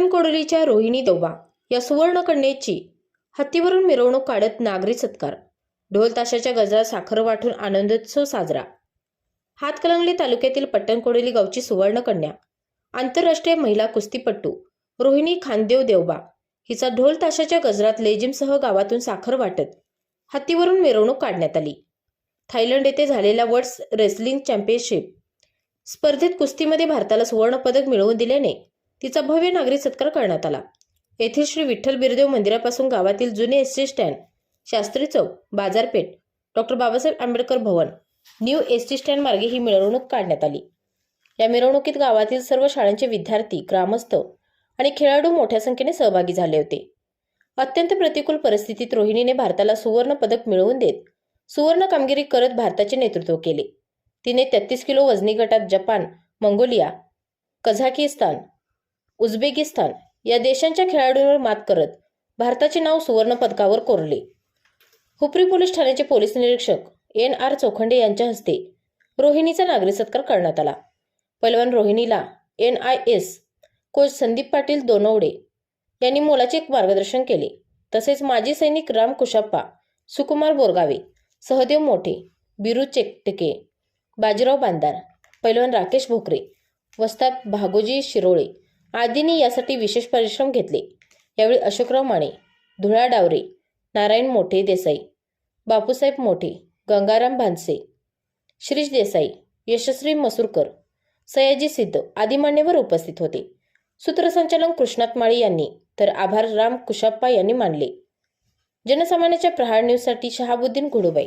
पट्टणकोडलीच्या रोहिणी देवबा या सुवर्णकन्येची हत्तीवरून मिरवणूक काढत नागरी सत्कार. ढोल ताशाच्या गजरात साखर वाटून आनंदोत्सव साजरा. हातकलंगली तालुक्यातील पट्टणकोडली गावची सुवर्णकन्या आंतरराष्ट्रीय महिला कुस्तीपट्टू रोहिणी खानदेव देवबा हिचा ढोल ताशाच्या गजरात लेजिमसह गावातून साखर वाटत हत्तीवरून मिरवणूक काढण्यात आली. थायलंड येथे झालेल्या वर्ल्ड रेसलिंग चॅम्पियनशिप स्पर्धेत कुस्तीमध्ये भारताला सुवर्णपदक मिळवून दिल्याने तिचा भव्य नागरी सत्कार करण्यात आला. येथील श्री विठ्ठल बिरदेव मंदिरापासून गावातील जुने एस टी स्टँड शास्त्री चौक बाजारपेठ doctor Babasaheb Ambedkar Bhavan new S T stand मार्गे ही मिरवणूक काढण्यात आली. या मिरवणुकीत गावातील सर्व शाळांचे विद्यार्थी ग्रामस्थ आणि खेळाडू मोठ्या संख्येने सहभागी झाले होते. अत्यंत प्रतिकूल परिस्थितीत रोहिणीने भारताला सुवर्ण पदक मिळवून देत सुवर्ण कामगिरी करत भारताचे नेतृत्व केले. तिने तेहतीस किलो वजनी गटात जपान मंगोलिया कझाकिस्तान उझबेकिस्तान या देशांच्या खेळाडूंवर मात करत भारताचे नाव सुवर्ण पदकावर कोरले. हुपरी पोलीस ठाण्याचे पोलीस निरीक्षक एन आर चोखंडे यांच्या हस्ते रोहिणीचा नागरी सत्कार करण्यात आला. पैलवान रोहिणीला N I S coach Sandeep Patil Donwade यांनी मोलाचे मार्गदर्शन केले. तसेच माजी सैनिक राम कुशाप्पा सुकुमार बोरगावे सहदेव मोठे बिरू चेकटके बाजीराव बांदार पैलवान राकेश भोकरे वस्ताद भागोजी शिरोळे आदींनी यासाठी विशेष परिश्रम घेतले. यावेळी अशोकराव माने धुळा डावरे नारायण मोठे देसाई बापूसाहेब मोठे गंगाराम भानसे श्रीश देसाई यशस्वी मसूरकर सयाजी सिद्ध आदी मान्यवर उपस्थित होते. सूत्रसंचालन कृष्णात माळी यांनी तर आभार राम कुशाप्पा यांनी मानले. जनसामान्याच्या प्रहार न्यूजसाठी शहाबुद्दीन घुडुबाई.